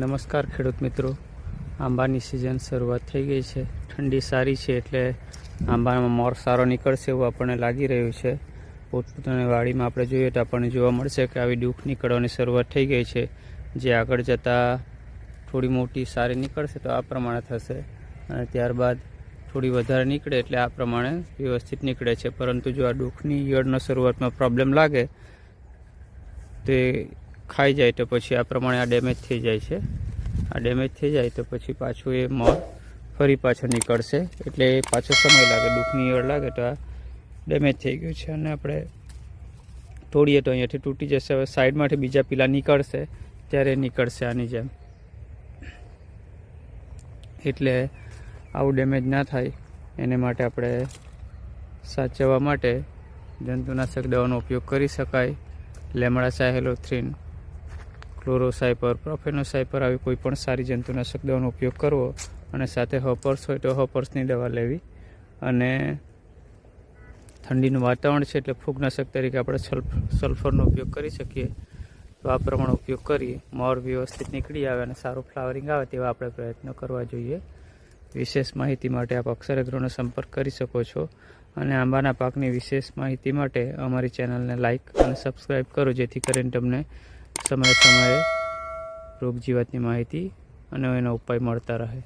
નમસ્કાર ખેડૂત મિત્રો. આંબાની સિઝન શરૂઆત થઈ ગઈ છે. ઠંડી સારી છે એટલે આંબામાં મોર સારો નીકળશે એવું આપણને લાગી રહ્યું છે. પોતપોતાની વાડીમાં આપણે જોઈએ તો આપણને જોવા મળશે કે આવી દુઃખ નીકળવાની શરૂઆત થઈ ગઈ છે. જે આગળ જતાં થોડી મોટી સારી નીકળશે તો આ પ્રમાણે થશે. અને ત્યારબાદ થોડી વધારે નીકળે એટલે આ પ્રમાણે વ્યવસ્થિત નીકળે છે. પરંતુ જો આ દુઃખની યળનો શરૂઆતમાં પ્રોબ્લેમ લાગે, તે ખાઈ જાય તો પછી આ પ્રમાણે આ ડેમેજ થઈ જાય છે. આ ડેમેજ થઈ જાય તો પછી પાછું એ મોર ફરી પાછો નીકળશે. એટલે પાછો સમય લાગે, દુઃખની ઈયળ લાગે તો આ ડેમેજ થઈ ગયું છે અને આપણે તોડીએ તો અહીંયાથી તૂટી જશે. હવે સાઈડમાંથી બીજા પીલા નીકળશે, ત્યારે નીકળશે આની જેમ. એટલે આવું ડેમેજ ના થાય. એને માટે આપણે સાચવવા માટે જંતુનાશક દવાનો ઉપયોગ કરી શકાય. લેમડા સાહેલોથ્રીન ક્લોરોસાઇપર પ્રોફેનોસાઇપર આવી કોઈ પણ સારી જંતુનાશક દવાનો ઉપયોગ કરવો અને સાથે હોપર્સ હોય તો હોપર્સની દવા લેવી. અને ઠંડીનું વાતાવરણ છે એટલે ફૂગનાશક તરીકે આપણે સલ્ફ, સલ્ફરનો ઉપયોગ કરી શકીએ. તો આ પ્રમાણે ઉપયોગ કરી મોર વ્યવસ્થિત નીકળી આવે અને સારું ફ્લાવરિંગ આવે તેવા આપણે પ્રયત્નો કરવા જોઈએ. વિશેષ માહિતી માટે આપ અક્ષરગ્રહનો સંપર્ક કરી શકો છો. અને આંબાના પાકની વિશેષ માહિતી માટે અમારી ચેનલને લાઇક અને સબસ્ક્રાઈબ કરો, જેથી કરીને તમને સમયે સમયે રોગ જીવાતની માહિતી અને એનો ઉપાય મળતા રહે.